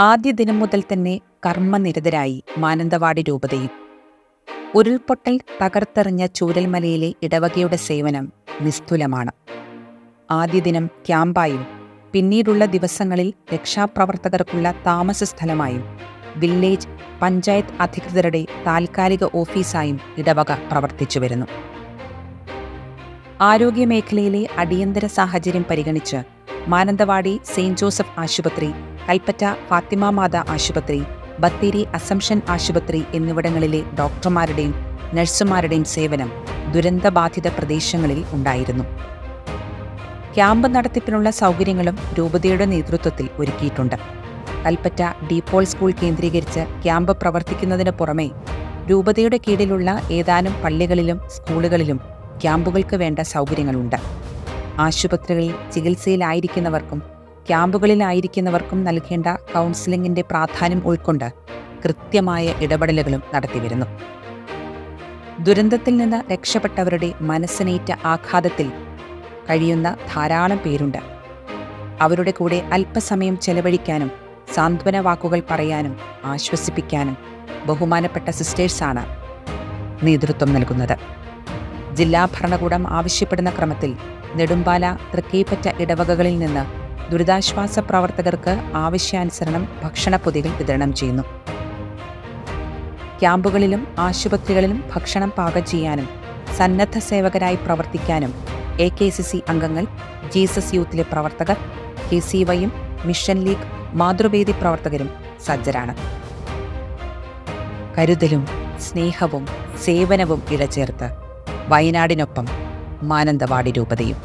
ആദ്യ ദിനം മുതൽ തന്നെ കർമ്മനിരതരായി മാനന്തവാടി രൂപതയും. ഉരുൾപൊട്ടൽ തകർത്തെറിഞ്ഞ ചൂരൽമലയിലെ ഇടവകയുടെ സേവനം നിസ്തുലമാണ്. ആദ്യ ദിനം ക്യാമ്പായും പിന്നീടുള്ള ദിവസങ്ങളിൽ രക്ഷാപ്രവർത്തകർക്കുള്ള താമസ സ്ഥലമായും വില്ലേജ് പഞ്ചായത്ത് അധികൃതരുടെ താൽക്കാലിക ഓഫീസായും ഇടവക പ്രവർത്തിച്ചു വരുന്നു. ആരോഗ്യമേഖലയിലെ അടിയന്തര സാഹചര്യം പരിഗണിച്ച് മാനന്തവാടി സെയിന്റ് ജോസഫ് ആശുപത്രി കൽപ്പറ്റ ഫാത്തിമ മാത ആശുപത്രി ബത്തേരി അസംഷൻ ആശുപത്രി എന്നിവിടങ്ങളിലെ ഡോക്ടർമാരുടെയും നഴ്സുമാരുടെയും സേവനം ദുരന്തബാധിത പ്രദേശങ്ങളിൽ ഉണ്ടായിരുന്നു. ക്യാമ്പ് നടത്തിപ്പിനുള്ള സൗകര്യങ്ങളും രൂപതയുടെ നേതൃത്വത്തിൽ ഒരുക്കിയിട്ടുണ്ട്. കൽപ്പറ്റ ഡീപോൾ സ്കൂൾ കേന്ദ്രീകരിച്ച് ക്യാമ്പ് പ്രവർത്തിക്കുന്നതിന് പുറമെ രൂപതയുടെ കീഴിലുള്ള ഏതാനും പള്ളികളിലും സ്കൂളുകളിലും ക്യാമ്പുകൾക്ക് വേണ്ട സൗകര്യങ്ങളുണ്ട്. ആശുപത്രികളിൽ ചികിത്സയിലായിരിക്കുന്നവർക്കും ക്യാമ്പുകളിലായിരിക്കുന്നവർക്കും നൽകേണ്ട കൗൺസിലിംഗിന്റെ പ്രാധാന്യം ഉൾക്കൊണ്ട് കൃത്യമായ ഇടപെടലുകളും നടത്തിവരുന്നു. ദുരന്തത്തിൽ നിന്ന് രക്ഷപ്പെട്ടവരുടെ മനസ്സിനേറ്റ ആഘാതത്തിൽ കഴിയുന്ന ധാരാളം പേരുണ്ട്. അവരുടെ കൂടെ അല്പസമയം ചെലവഴിക്കാനും സാന്ത്വന വാക്കുകൾ പറയാനും ആശ്വസിപ്പിക്കാനും ബഹുമാനപ്പെട്ട സിസ്റ്റേഴ്സാണ് നേതൃത്വം നൽകുന്നത്. ജില്ലാ ഭരണകൂടം ആവശ്യപ്പെടുന്ന ക്രമത്തിൽ നെടുമ്പാല തൃക്കൈപ്പറ്റ ഇടവകകളിൽ നിന്ന് ദുരിതാശ്വാസ പ്രവർത്തകർക്ക് ആവശ്യാനുസരണം ഭക്ഷണപ്പൊതികൾ വിതരണം ചെയ്യുന്നു. ക്യാമ്പുകളിലും ആശുപത്രികളിലും ഭക്ഷണം പാകം ചെയ്യാനും സന്നദ്ധ സേവകരായി പ്രവർത്തിക്കാനും എ കെ സി സി അംഗങ്ങൾ ജീസസ് യൂത്തിലെ പ്രവർത്തകർ കെ സി വൈയും മിഷൻ ലീഗ് മാതൃവേദി പ്രവർത്തകരും സജ്ജരാണ്. കരുതലും സ്നേഹവും സേവനവും ഇഴചേർത്ത് വയനാടിനൊപ്പം മാനന്തവാടി രൂപതയും.